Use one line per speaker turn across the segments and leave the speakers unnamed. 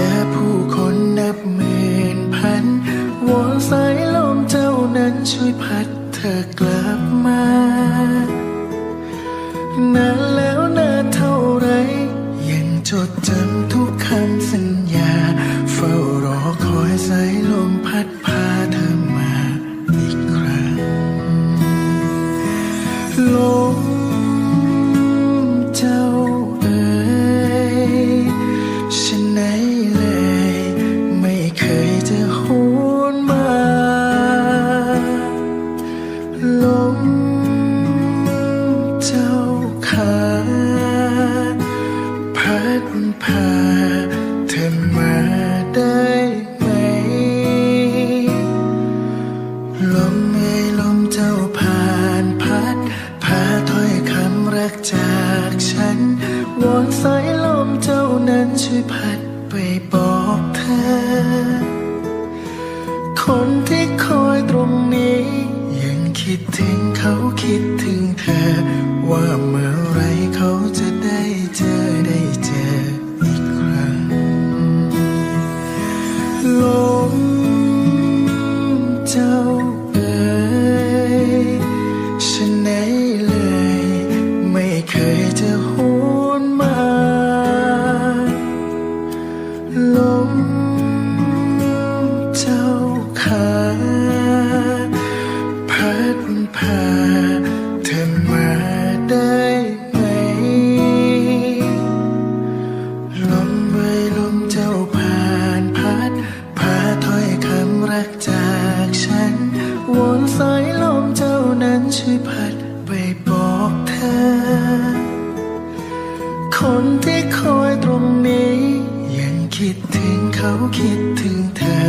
เจอผู้คนนับหมื่นพันวอนสายลมเจ้านั้นช่วยพัดเธอกลับมา พาเธอมาได้ไหม ลมเอยลมเจ้าผ่านพัด พาถ้อยคำรักจากฉัน วอนสายลมเจ้านั้นช่วยพัดไปบอกเธอ คนที่คอยตรงนี้ ยังคิดถึงเขาคิดถึงเธอ ว่าเมื่อไรเขาจะ ลมเจ้า ช่วยพัดไปบอกเธอ คนที่คอยตรงนี้ ยังคิดถึงเขาคิดถึงเธอ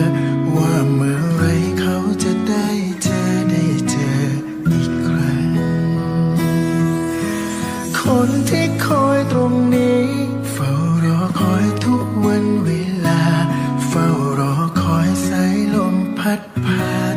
ว่าเมื่อไรเขาจะได้เจอได้เจออีกครั้ง คนที่คอยตรงนี้ เฝ้ารอคอยทุกวันเวลา เฝ้ารอคอยสายลมพัดผ่า